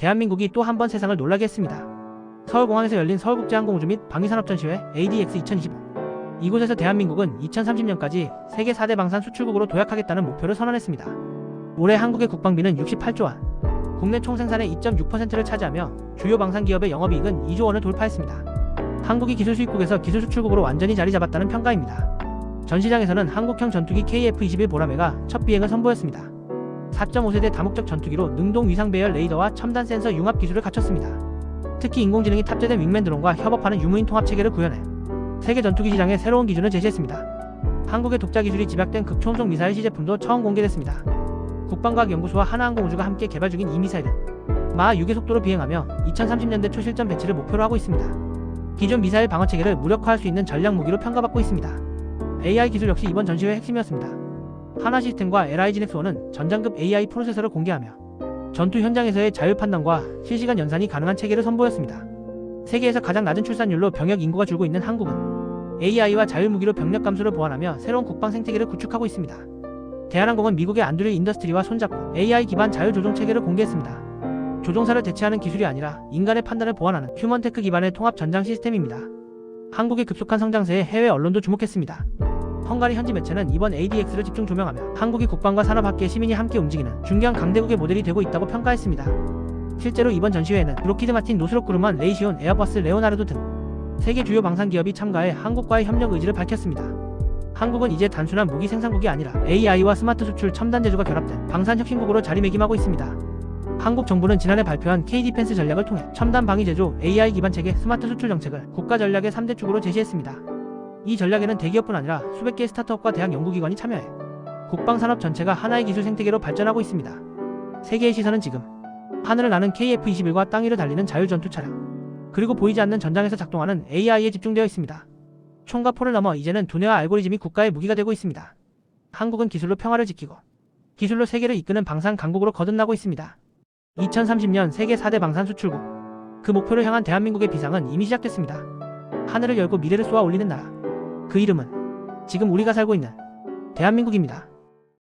대한민국이 또 한 번 세상을 놀라게 했습니다. 서울공항에서 열린 서울국제항공우주 및 방위산업전시회 ADX 2025. 이곳에서 대한민국은 2030년까지 세계 4대 방산 수출국으로 도약하겠다는 목표를 선언했습니다. 올해 한국의 국방비는 68조 원, 국내 총생산의 2.6%를 차지하며 주요 방산 기업의 영업이익은 2조 원을 돌파했습니다. 한국이 기술 수입국에서 기술 수출국으로 완전히 자리 잡았다는 평가입니다. 전시장에서는 한국형 전투기 KF-21 보라매가 첫 비행을 선보였습니다. 4.5세대 다목적 전투기로 능동 위상 배열 레이더와 첨단 센서 융합 기술을 갖췄습니다. 특히 인공지능이 탑재된 윙맨 드론과 협업하는 유무인 통합 체계를 구현해 세계 전투기 시장에 새로운 기준을 제시했습니다. 한국의 독자 기술이 집약된 극초음속 미사일 시제품도 처음 공개됐습니다. 국방과학연구소와 하나항공우주가 함께 개발 중인 이 미사일은 마하 6의 속도로 비행하며 2030년대 초실전 배치를 목표로 하고 있습니다. 기존 미사일 방어 체계를 무력화할 수 있는 전략 무기로 평가받고 있습니다. AI 기술 역시 이번 전시회의 핵심이었습니다. 하나 시스템과 LIG넥스원은 전장급 AI 프로세서를 공개하며 전투 현장에서의 자율 판단과 실시간 연산이 가능한 체계를 선보였습니다. 세계에서 가장 낮은 출산율로 병역 인구가 줄고 있는 한국은 AI와 자율 무기로 병력 감소를 보완하며 새로운 국방 생태계를 구축하고 있습니다. 대한항공은 미국의 안드릴 인더스트리와 손잡고 AI 기반 자율 조종 체계를 공개했습니다. 조종사를 대체하는 기술이 아니라 인간의 판단을 보완하는 휴먼테크 기반의 통합 전장 시스템입니다. 한국의 급속한 성장세에 해외 언론도 주목했습니다. 헝가리 현지 매체는 이번 ADX를 집중 조명하며 한국이 국방과 산업 학계 시민이 함께 움직이는 중요한 강대국의 모델이 되고 있다고 평가했습니다. 실제로 이번 전시회에는 로키드 마틴, 노스록 그루만, 레이시온, 에어버스, 레오나르도 등 세계 주요 방산 기업이 참가해 한국과의 협력 의지를 밝혔습니다. 한국은 이제 단순한 무기 생산국이 아니라 AI와 스마트 수출 첨단 제조가 결합된 방산 혁신국으로 자리매김하고 있습니다. 한국 정부는 지난해 발표한 K-디펜스 전략을 통해 첨단 방위 제조, AI 기반 체계, 스마트 수출 정책을 국가 전략의 3대 축으로 제시했습니다. 이 전략에는 대기업뿐 아니라 수백 개의 스타트업과 대학 연구기관이 참여해 국방 산업 전체가 하나의 기술 생태계로 발전하고 있습니다. 세계의 시선은 지금 하늘을 나는 KF-21과 땅 위를 달리는 자율 전투 차량 그리고 보이지 않는 전장에서 작동하는 AI에 집중되어 있습니다. 총과 포를 넘어 이제는 두뇌와 알고리즘이 국가의 무기가 되고 있습니다. 한국은 기술로 평화를 지키고 기술로 세계를 이끄는 방산 강국으로 거듭나고 있습니다. 2030년 세계 4대 방산 수출국 그 목표를 향한 대한민국의 비상은 이미 시작됐습니다. 하늘을 열고 미래를 쏘아 올리는 나라 그 이름은 지금 우리가 살고 있는 대한민국입니다.